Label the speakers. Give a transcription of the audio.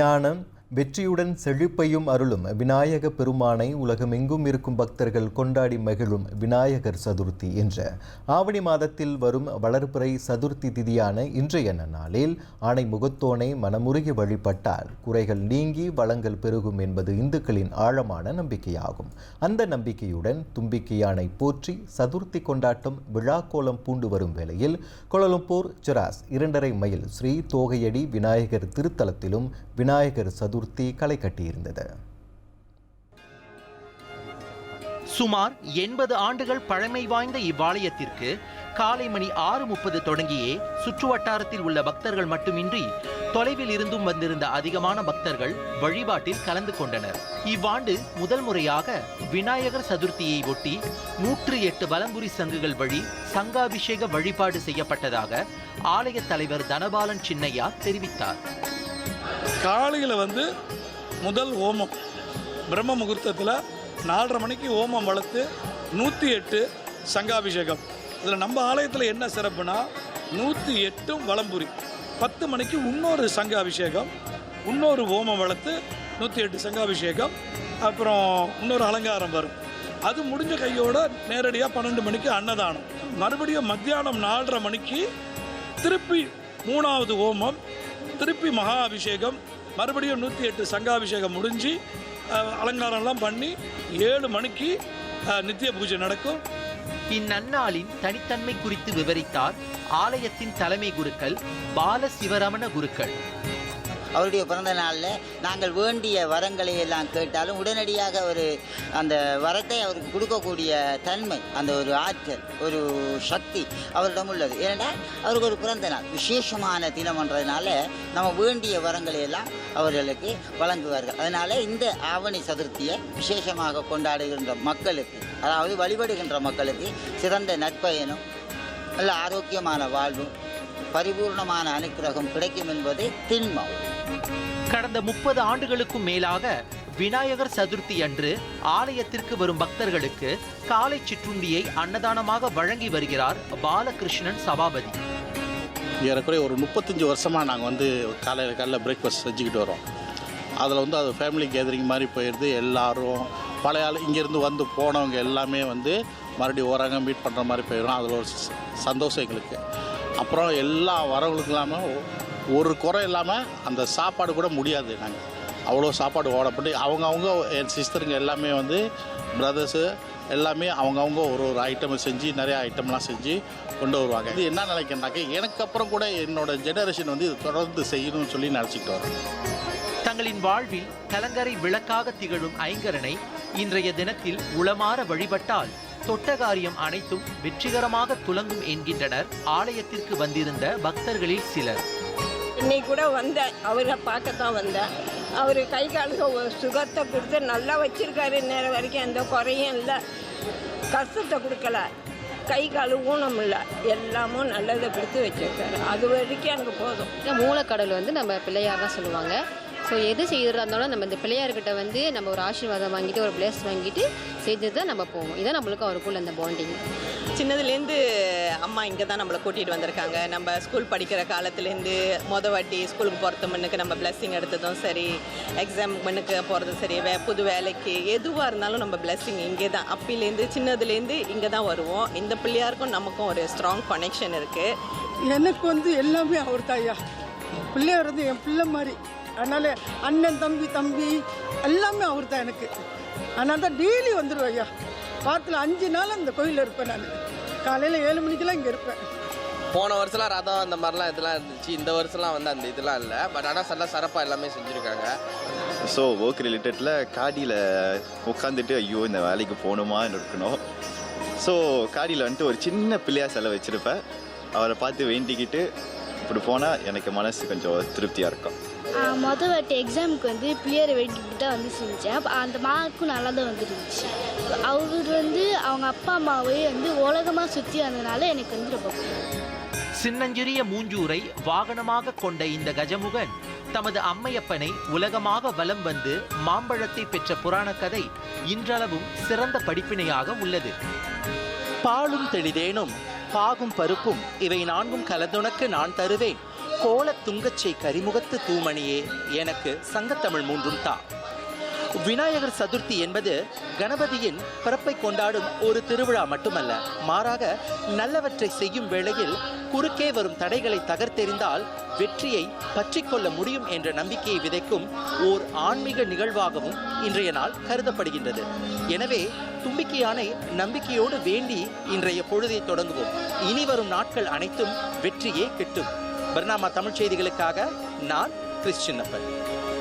Speaker 1: ഞാണ് வெற்றியுடன் செழிப்பையும் அருளும் விநாயக பெருமானை உலகமெங்கும் இருக்கும் பக்தர்கள் கொண்டாடி மகிழும் விநாயகர் சதுர்த்தி என்ற ஆவணி மாதத்தில் வரும் வளர்ப்புறை சதுர்த்தி திதியான இன்றைய நாளில் ஆணை முகத்தோனை மனமுருகி வழிபட்டால் குறைகள் நீங்கி வளங்கள் பெருகும் என்பது இந்துக்களின் ஆழமான நம்பிக்கையாகும் அந்த நம்பிக்கையுடன் தும்பிக்கையானை போற்றி சதுர்த்தி கொண்டாட்டம் விழாக்கோலம் பூண்டு வரும் வேளையில் கொலலம்பூர் சிராஸ் இரண்டரை மைல் ஸ்ரீ தோகையடி விநாயகர் திருத்தலத்திலும் விநாயகர் சதுர்த்தி சதுர்த்தி களை கட்டியிருந்தது
Speaker 2: சுமார் எண்பது ஆண்டுகள் பழமை வாய்ந்த இவ்வாலயத்திற்கு காலை மணி ஆறு முப்பது தொடங்கியே சுற்று வட்டாரத்தில் உள்ள பக்தர்கள் மட்டுமின்றி தொலைவில் இருந்தும் வந்திருந்த அதிகமான பக்தர்கள் வழிபாட்டில் கலந்து கொண்டனர் இவ்வாண்டு முதல் முறையாக விநாயகர் சதுர்த்தியை ஒட்டி நூற்று எட்டு வலம்புரி சங்குகள் வழி சங்காபிஷேக வழிபாடு செய்யப்பட்டதாக ஆலய தலைவர் தனபாலன் சின்னையா தெரிவித்தார்
Speaker 3: காலையில் வந்து முதல் ஓமம் பிரம்ம முகூர்த்தத்தில் நாலரை மணிக்கு ஓமம் வளர்த்து நூற்றி எட்டு சங்காபிஷேகம் இதில் நம்ம ஆலயத்தில் என்ன சிறப்புனா நூற்றி எட்டும் வளம்புரி பத்து மணிக்கு இன்னொரு சங்க அபிஷேகம் இன்னொரு ஓமம் வளர்த்து நூற்றி எட்டு சங்காபிஷேகம் அப்புறம் இன்னொரு அலங்காரம் வரும் அது முடிஞ்ச கையோடு நேரடியாக பன்னெண்டு மணிக்கு அன்னதானம் மறுபடியும் மத்தியானம் நாலரை மணிக்கு திருப்பி மூணாவது ஓமம் திருப்பி மகா அபிஷேகம் மறுபடியும் நூற்றி எட்டு சங்காபிஷேகம் முடிஞ்சு அலங்காரம்லாம் பண்ணி ஏழு மணிக்கு நித்திய பூஜை நடக்கும்
Speaker 2: இந்நன்னாளின் தனித்தன்மை குறித்து விவரித்தார் ஆலயத்தின் தலைமை குருக்கள் பால குருக்கள்
Speaker 4: அவருடைய பிறந்த நாளில் நாங்கள் வேண்டிய வரங்களை எல்லாம் கேட்டாலும் உடனடியாக ஒரு அந்த வரத்தை அவருக்கு கொடுக்கக்கூடிய தன்மை அந்த ஒரு ஆற்றல் ஒரு சக்தி அவரிடம் உள்ளது ஏனென்றால் அவருக்கு ஒரு பிறந்த நாள் விசேஷமான தினம்ன்றதுனால நம்ம வேண்டிய வரங்களை எல்லாம் அவர்களுக்கு வழங்குவார்கள் அதனால் இந்த ஆவணி சதுர்த்தியை விசேஷமாக கொண்டாடுகின்ற மக்களுக்கு அதாவது வழிபடுகின்ற மக்களுக்கு சிறந்த நட்பயனும் நல்ல ஆரோக்கியமான வாழ்வும் பரிபூர்ணமான அனுக்கிரகம் கிடைக்கும் என்பதே திண்மம்
Speaker 2: கடந்த முப்பது ஆண்டுகளுக்கும் மேலாக விநாயகர் சதுர்த்தி அன்று ஆலயத்திற்கு வரும் பக்தர்களுக்கு காலை சிற்றுண்டியை அன்னதானமாக வழங்கி வருகிறார் பாலகிருஷ்ணன் சபாபதி
Speaker 5: ஏறக்குறைய ஒரு முப்பத்தஞ்சு வருஷமாக நாங்கள் வந்து காலையில் காலையில் பிரேக்ஃபாஸ்ட் செஞ்சுக்கிட்டு வரோம் அதில் வந்து அது ஃபேமிலி கேதரிங் மாதிரி போயிடுது எல்லோரும் பழைய ஆள் இங்கேருந்து வந்து போனவங்க எல்லாமே வந்து மறுபடியும் ஓராங்க மீட் பண்ணுற மாதிரி போயிடும் அதில் ஒரு சந்தோஷம் எங்களுக்கு அப்புறம் எல்லா வரவங்களுக்கு இல்லாமல் ஒரு குறை இல்லாமல் அந்த சாப்பாடு கூட முடியாது நாங்கள் அவ்வளோ சாப்பாடு ஓடப்பட்டு அவங்கவுங்க என் சிஸ்டருங்க எல்லாமே வந்து பிரதர்ஸு எல்லாமே அவங்கவுங்க ஒரு ஒரு ஐட்டம் செஞ்சு நிறையா ஐட்டம்லாம் செஞ்சு கொண்டு வருவாங்க இது என்ன நினைக்கிறேன்னாக்கா எனக்கு அப்புறம் கூட என்னோட ஜெனரேஷன் வந்து இது தொடர்ந்து செய்யணும்னு சொல்லி நினச்சிக்கிட்டு வரோம்
Speaker 2: தங்களின் வாழ்வில் கலங்கரை விளக்காக திகழும் ஐங்கரனை இன்றைய தினத்தில் உளமாற வழிபட்டால் தொட்ட காரியம் அனைத்தும் வெற்றிகரமாக துலங்கும் என்கின்றனர் ஆலயத்திற்கு வந்திருந்த பக்தர்களில் சிலர்
Speaker 6: இன்னைக்கு கூட வந்த அவரை பார்க்க தான் வந்தேன் அவர் கை காலுக்கு சுகத்தை கொடுத்து நல்லா வச்சுருக்காரு நேரம் வரைக்கும் எந்த குறையும் இல்லை கஷ்டத்தை கொடுக்கல கை கால் ஊனம் இல்லை எல்லாமும் நல்லதை கொடுத்து வச்சிருக்காரு அது வரைக்கும் எனக்கு போதும்
Speaker 7: மூலக்கடல் வந்து நம்ம பிள்ளையார் தான் சொல்லுவாங்க ஸோ எது செய்கிறதா இருந்தாலும் நம்ம இந்த பிள்ளையார்கிட்ட வந்து நம்ம ஒரு ஆசீர்வாதம் வாங்கிட்டு ஒரு பிளேஸ் வாங்கிட்டு செய்தது தான் நம்ம போவோம் இதான் நம்மளுக்கு அவருக்குள்ள அந்த பாண்டிங்
Speaker 8: சின்னதுலேருந்து அம்மா இங்கே தான் நம்மளை கூட்டிகிட்டு வந்திருக்காங்க நம்ம ஸ்கூல் படிக்கிற காலத்துலேருந்து மொத வாட்டி ஸ்கூலுக்கு போகிறது மண்ணுக்கு நம்ம பிளஸ்ஸிங் எடுத்ததும் சரி எக்ஸாம் மண்ணுக்கு போகிறதும் சரி வே புது வேலைக்கு எதுவாக இருந்தாலும் நம்ம பிளஸ்ஸிங் இங்கே தான் அப்பிலேருந்து சின்னதுலேருந்து இங்கே தான் வருவோம் இந்த பிள்ளையாருக்கும் நமக்கும் ஒரு ஸ்ட்ராங் கனெக்ஷன் இருக்குது
Speaker 9: எனக்கு வந்து எல்லாமே அவர் தாயா பிள்ளையார் வந்து என் பிள்ளை மாதிரி அதனால் அண்ணன் தம்பி தம்பி எல்லாமே அவர் தான் எனக்கு அதனால் தான் டெய்லி வந்துடுவேன் ஐயா வாரத்தில் அஞ்சு நாள் அந்த கோயிலில் இருப்பேன் நான் காலையில் ஏழு மணிக்கெல்லாம் இங்கே இருப்பேன்
Speaker 10: போன வருஷம்லாம் ரதம் அந்த மாதிரிலாம் இதெல்லாம் இருந்துச்சு இந்த வருஷம்லாம் வந்து அந்த இதெல்லாம் இல்லை பட் ஆனால் நல்லா சிறப்பாக எல்லாமே செஞ்சுருக்காங்க
Speaker 11: ஸோ ஒர்க் ரிலேட்டடில் காடியில் உட்காந்துட்டு ஐயோ இந்த வேலைக்கு போகணுமான்னு இருக்கணும் ஸோ காடியில் வந்துட்டு ஒரு சின்ன பிள்ளையா செலவு வச்சுருப்பேன் அவரை பார்த்து வேண்டிக்கிட்டு இப்படி போனால் எனக்கு மனசு கொஞ்சம் திருப்தியாக இருக்கும்
Speaker 12: மொதல் வாட்டி எக்ஸாமுக்கு வந்து பிள்ளையரை வெட்டிக்கிட்டு தான் வந்து செஞ்சேன் அந்த மார்க்கும் நல்லா தான் வந்துருந்துச்சு அவர் வந்து அவங்க அப்பா அம்மாவே வந்து உலகமாக சுற்றி வந்ததுனால எனக்கு வந்து ரொம்ப
Speaker 2: சின்னஞ்சிறிய மூஞ்சூரை வாகனமாக கொண்ட இந்த கஜமுகன் தமது அம்மையப்பனை உலகமாக வலம் வந்து மாம்பழத்தை பெற்ற புராண கதை இன்றளவும் சிறந்த படிப்பினையாக உள்ளது பாலும் தெளிதேனும் பாகும் பருப்பும் இவை நான்கும் கலந்துனக்கு நான் தருவேன் கோலத் துங்கச்சை கரிமுகத்து தூமணியே எனக்கு சங்கத்தமிழ் மூன்றும் தான் விநாயகர் சதுர்த்தி என்பது கணபதியின் பிறப்பை கொண்டாடும் ஒரு திருவிழா மட்டுமல்ல மாறாக நல்லவற்றை செய்யும் வேளையில் குறுக்கே வரும் தடைகளை தகர்த்தெறிந்தால் வெற்றியை பற்றிக்கொள்ள முடியும் என்ற நம்பிக்கையை விதைக்கும் ஓர் ஆன்மீக நிகழ்வாகவும் இன்றைய நாள் கருதப்படுகின்றது எனவே தும்பிக்கையானை நம்பிக்கையோடு வேண்டி இன்றைய பொழுதை தொடங்குவோம் இனி வரும் நாட்கள் அனைத்தும் வெற்றியே கிட்டும் பர்னாமா தமிழ் செய்திகளுக்காக நான் கிறிஸ்டின் அப்பன்